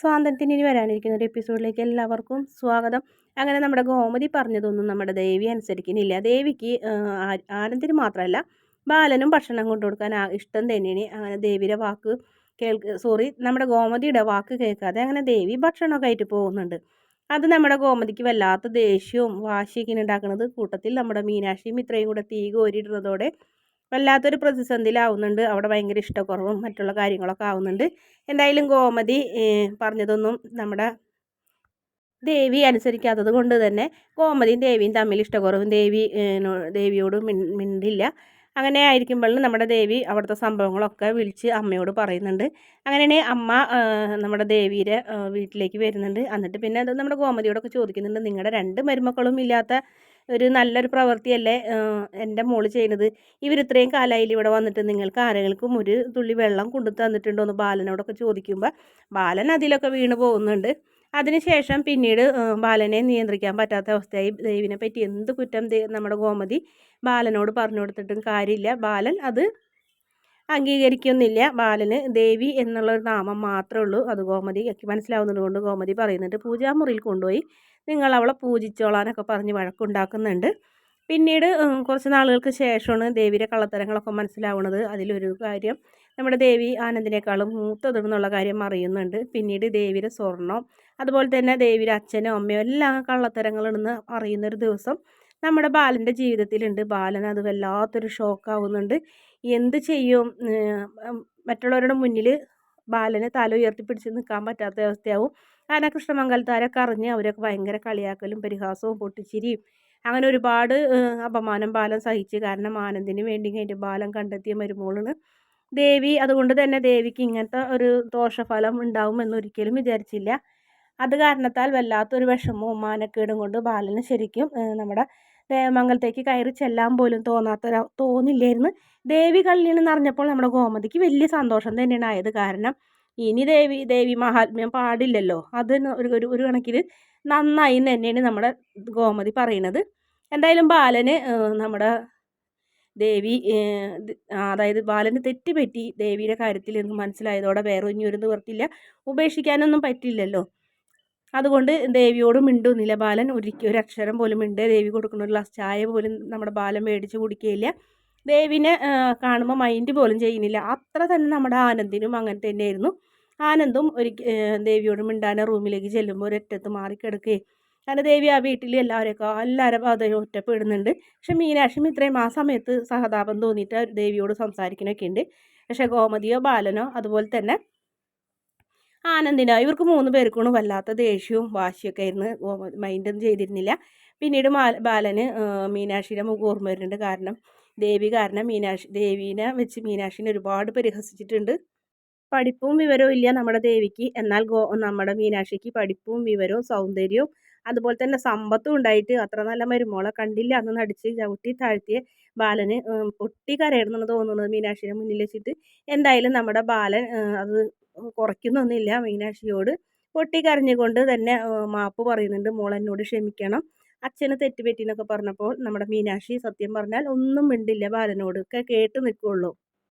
സ്വാതന്ത്ര്യത്തിന് ഇനി വരാനിരിക്കുന്ന ഒരു എപ്പിസോഡിലേക്ക് എല്ലാവർക്കും സ്വാഗതം. അങ്ങനെ നമ്മുടെ ഗോമതി പറഞ്ഞതൊന്നും നമ്മുടെ ദേവി അനുസരിക്കുന്നില്ല. ദേവിക്ക് ആനന്ദിന് മാത്രമല്ല ബാലനും ഭക്ഷണം കൊണ്ടു കൊടുക്കാൻ ഇഷ്ടം തന്നെയാണ്. അങ്ങനെ ദേവിയുടെ വാക്ക് കേൾക്ക് സോറി നമ്മുടെ ഗോമതിയുടെ വാക്ക് കേൾക്കാതെ അങ്ങനെ ദേവി ഭക്ഷണമൊക്കെ ആയിട്ട് പോകുന്നുണ്ട്. അത് നമ്മുടെ ഗോമതിക്ക് വല്ലാത്ത ദേഷ്യവും വാശിയൊക്കെ ഉണ്ടാക്കുന്നത്. കൂട്ടത്തിൽ നമ്മുടെ മീനാക്ഷിയും ഇത്രയും കൂടെ തീ കോരിയിടുന്നതോടെ വല്ലാത്തൊരു പ്രതിസന്ധിയിലാവുന്നുണ്ട്. അവിടെ ഭയങ്കര ഇഷ്ടക്കുറവും മറ്റുള്ള കാര്യങ്ങളൊക്കെ ആവുന്നുണ്ട്. എന്തായാലും ഗോമതി പറഞ്ഞതൊന്നും നമ്മുടെ ദേവി അനുസരിക്കാത്തത് കൊണ്ട് തന്നെ ഗോമതിയും ദേവിയും തമ്മിൽ ഇഷ്ടക്കുറവും ദേവി ദേവിയോട് മിണ്ടില്ല. അങ്ങനെ ആയിരിക്കുമ്പോഴും നമ്മുടെ ദേവി അവിടുത്തെ സംഭവങ്ങളൊക്കെ വിളിച്ച് അമ്മയോട് പറയുന്നുണ്ട്. അങ്ങനെയാണ് അമ്മ നമ്മുടെ ദേവിയുടെ വീട്ടിലേക്ക് വരുന്നുണ്ട്. എന്നിട്ട് പിന്നെ നമ്മുടെ ഗോമതിയോടൊക്കെ ചോദിക്കുന്നുണ്ട്. നിങ്ങളുടെ രണ്ട് മരുമക്കളും ഇല്ലാത്ത ഒരു നല്ലൊരു പ്രവൃത്തിയല്ലേ എന്റെ മോൾ ചെയ്യുന്നത്. ഇവർ ഇത്രയും കാലമായില്ല ഇവിടെ വന്നിട്ട്? നിങ്ങൾക്ക് ആരെങ്കിലും ഒരു തുള്ളി വെള്ളം കൊണ്ടു തന്നിട്ടുണ്ടോ എന്ന് ബാലനോടൊക്കെ ചോദിക്കുമ്പോൾ ബാലൻ അതിലൊക്കെ വീണ് പോകുന്നുണ്ട്. അതിനുശേഷം പിന്നീട് ബാലനെ നിയന്ത്രിക്കാൻ പറ്റാത്ത അവസ്ഥയായി. ദേവിനെ പറ്റി എന്ത് കുറ്റം നമ്മുടെ ഗോമതി ബാലനോട് പറഞ്ഞു കൊടുത്തിട്ടും കാര്യമില്ല. ബാലൻ അത് അംഗീകരിക്കുന്നില്ല. ബാലന് ദേവി എന്നുള്ള ഒരു നാമം മാത്രമേ ഉള്ളൂ. അത് ഗോമതി മനസ്സിലാവുന്നത് കൊണ്ട് ഗോമതി പറയുന്നുണ്ട് പൂജാമുറിയിൽ കൊണ്ടുപോയി നിങ്ങൾ അവളെ പൂജിച്ചോളാനൊക്കെ പറഞ്ഞ് വഴക്കുണ്ടാക്കുന്നുണ്ട്. പിന്നീട് കുറച്ച് നാളുകൾക്ക് ശേഷമാണ് ദേവിയുടെ കള്ളത്തരങ്ങളൊക്കെ മനസ്സിലാവുന്നത് അതിലൊരു കാര്യം നമ്മുടെ ദേവി ആനന്ദിനേക്കാളും മൂത്തതെന്നുള്ള കാര്യം അറിയുന്നുണ്ട്. പിന്നീട് ദേവിയുടെ സ്വർണം അതുപോലെ തന്നെ ദേവിയുടെ അച്ഛനും അമ്മയും എല്ലാം കള്ളത്തരങ്ങളെന്ന് അറിയുന്നൊരു ദിവസം നമ്മുടെ ബാലന്റെ ജീവിതത്തിലുണ്ട്. ബാലൻ അത് വല്ലാത്തൊരു ഷോക്കാവുന്നുണ്ട് എന്ത് ചെയ്യും? മറ്റുള്ളവരുടെ മുന്നിൽ ബാലന് തല ഉയർത്തിപ്പിടിച്ച് നിൽക്കാൻ പറ്റാത്ത അവസ്ഥയാവും. കാരണം കൃഷ്ണമംഗലത്താരൊക്കെ അറിഞ്ഞ് അവരൊക്കെ ഭയങ്കര കളിയാക്കലും പരിഹാസവും പൊട്ടിച്ചിരിയും. അങ്ങനെ ഒരുപാട് അപമാനം ബാലൻ സഹിച്ച്. കാരണം ആനന്ദിന് വേണ്ടി കഴിഞ്ഞ് ബാലൻ കണ്ടെത്തിയ മരുമോളാണ് ദേവി. അതുകൊണ്ട് തന്നെ ദേവിക്ക് ഇങ്ങനത്തെ ഒരു ദോഷഫലം ഉണ്ടാവുമെന്ന് ഒരിക്കലും വിചാരിച്ചില്ല. അത് കാരണത്താൽ വല്ലാത്തൊരു വിഷമവും മാനക്കേടും കൊണ്ട് ബാലന് ശരിക്കും നമ്മുടെ ദേവമംഗലത്തേക്ക് കയറി ചെല്ലാൻ പോലും തോന്നാത്ത തോന്നില്ലായിരുന്നു ദേവി കല്യാണം എന്ന് അറിഞ്ഞപ്പോൾ നമ്മുടെ ഗോമതിക്ക് വലിയ സന്തോഷം തന്നെയാണ് ആയത് കാരണം ഇനി ദേവി ദേവി മഹാത്മ്യം പാടില്ലല്ലോ. അത് ഒരു ഒരു കണക്കിന് നന്നായി തന്നെയാണ് നമ്മുടെ ഗോമതി പറയുന്നത്. എന്തായാലും ബാലന് നമ്മുടെ ദേവി അതായത് ബാലന് തെറ്റ് പറ്റി ദേവിയുടെ കാര്യത്തിൽ എന്ന് മനസ്സിലായതോടെ വേറെ ഇനി ഒരു നിവർത്തില്ല ഉപേക്ഷിക്കാനൊന്നും പറ്റില്ലല്ലോ. അതുകൊണ്ട് ദേവിയോട് മിണ്ടുന്നില്ല ബാലൻ ഒരിക്കലും ഒരു അക്ഷരം പോലും മിണ്ട്. ദേവി കൊടുക്കുന്ന ഒരു ഗ്ലാസ് ചായ പോലും നമ്മുടെ ബാലൻ മേടിച്ച് കുടിക്കുകയില്ല ദേവിനെ കാണുമ്പോൾ മൈൻഡ് പോലും ചെയ്യുന്നില്ല. അത്ര തന്നെ നമ്മുടെ ആനന്ദിനും അങ്ങനെ തന്നെയായിരുന്നു. ആനന്ദും ഒരു ദേവിയോട് മിണ്ടാന റൂമിലേക്ക് ചെല്ലുമ്പോൾ ഒരറ്റത്ത് മാറിക്കിടക്കുകയും കാരണം ദേവി ആ വീട്ടിൽ എല്ലാവരെയൊക്കെ എല്ലാവരും അത് ഒറ്റപ്പെടുന്നുണ്ട്. പക്ഷെ മീനാക്ഷിയും ഇത്രയും ആ സമയത്ത് സഹതാപം തോന്നിയിട്ട് ദേവിയോട് സംസാരിക്കാനൊക്കെ ഉണ്ട് പക്ഷേ ഗോമതിയോ ബാലനോ അതുപോലെ തന്നെ ആനന്ദിനോ. ഇവർക്ക് മൂന്ന് പേർക്കൊന്നും വല്ലാത്ത ദേഷ്യവും വാശിയൊക്കെ ആയിരുന്നു. മൈൻഡൊന്നും ചെയ്തിരുന്നില്ല. പിന്നീട് ബാലന് മീനാക്ഷിയുടെ മുഖം ഓർമ്മ വരുന്നുണ്ട് കാരണം ദേവി കാരണം മീനാക്ഷി ദേവീനെ വെച്ച് മീനാക്ഷിനെ ഒരുപാട് പരിഹസിച്ചിട്ടുണ്ട്. പഠിപ്പും വിവരവും ഇല്ല നമ്മുടെ ദേവിക്ക്. എന്നാൽ ഗോ നമ്മുടെ മീനാക്ഷിക്ക് പഠിപ്പും വിവരവും സൗന്ദര്യവും അതുപോലെ തന്നെ സമ്പത്തും ഉണ്ടായിട്ട് അത്ര നല്ല മരുമോളെ കണ്ടില്ല അന്ന് നടിച്ച് ചവിട്ടി താഴ്ത്തിയ ബാലന് പൊട്ടി കരയണമെന്ന് തോന്നുന്നത് മീനാക്ഷിയുടെ മുന്നിൽ വെച്ചിട്ട്. എന്തായാലും നമ്മുടെ ബാലൻ അത് കുറയ്ക്കുന്നൊന്നുമില്ല മീനാക്ഷിയോട്. പൊട്ടിക്കരഞ്ഞുകൊണ്ട് തന്നെ മാപ്പ് പറയുന്നുണ്ട് മോൾ എന്നോട് ക്ഷമിക്കണം. അച്ഛന് തെറ്റുപറ്റിന്നൊക്കെ പറഞ്ഞപ്പോൾ നമ്മുടെ മീനാക്ഷി സത്യം പറഞ്ഞാൽ ഒന്നും മിണ്ടില്ല ബാലനോട്. ഒക്കെ കേട്ട് നിൽക്കുള്ളൂ.